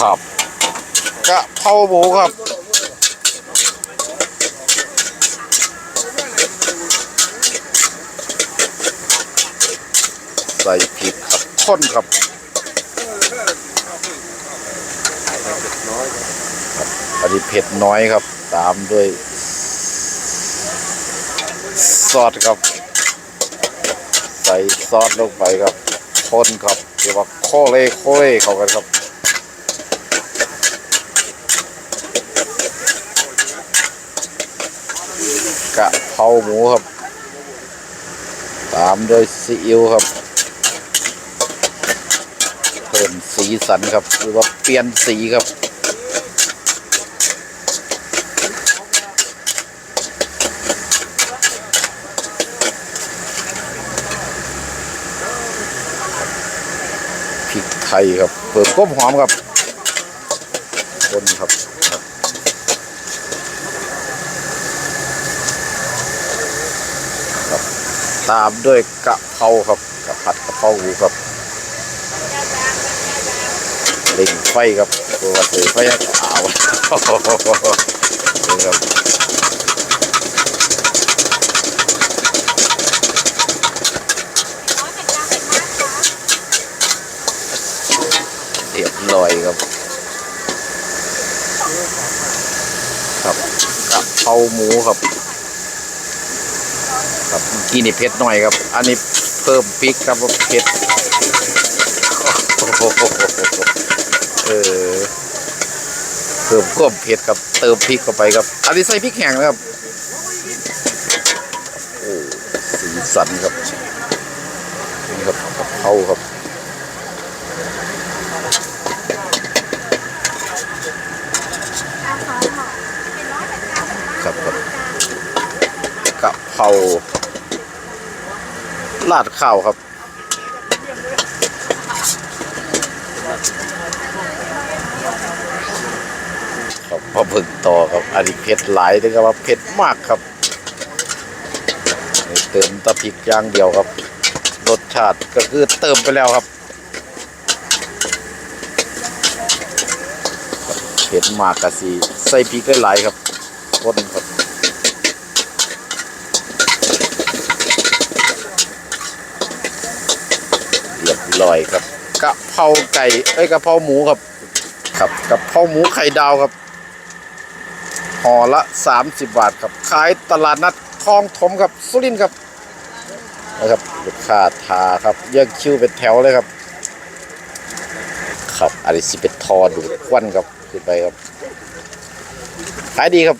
ครับกะเพราหมูครับใส่พริกครับข้นครับครับอันนี้เผ็ดน้อยครับ ตามด้วยซอสครับ ใส่ซอสลงไปครับข้นครับเรียกว่าโคเล่โคเล่เข้ากันครับ กะเพราหมูครับ ตามด้วยซีอิ๊วครับ เพิ่มสีสันครับหรือว่าเปลี่ยนสีครับพริกไทยครับเพิ่มก้มหอมครับคนครับครับครับ ตามด้วยกะเพราครับกะผัดกะเพราหมูครับเล่งไฟครับตัวเสือไฟขาวนี่ครับเรียบร้อยครับ ครับกะเพราหมูครับ ครับกี้นี่เผ็ดหน่อยครับ อันนี้เพิ่มพริกครับว่าเผ็ดเออเพิ่มความเผ็ดครับเติมพริกเข้าไปครับ อันนี้ใส่พริกแห้งนะครับโอ้สีสันครับนี่ครับกะเพราครับครับครับกะเพรา ราดข้าวครับครับพอพึ่งต่อครับอันนี้เผ็ดหลายถึงกับเผ็ดมากครับเติมตะพริกอย่างเดียวครับ รสชาติก็คือเติมไปแล้วครับเผ็ดมากกะสีใส่พริกหลายๆครับคนครับ เรียบร้อยครับกะเพราไก่เอ้ยกะเพราหมูครับ ครับกะเพราหมูไข่ดาวครับห่อละ 30 บาทครับขายตลาดนัดคลองถมครับสุรินทร์ครับนะครับลูกค้าทาครับเรียงคิวเป็นแถวเลยครับ ครับอันนี้สิเป็นทอดูดควันครับขึ้นไปครับขายดีครับ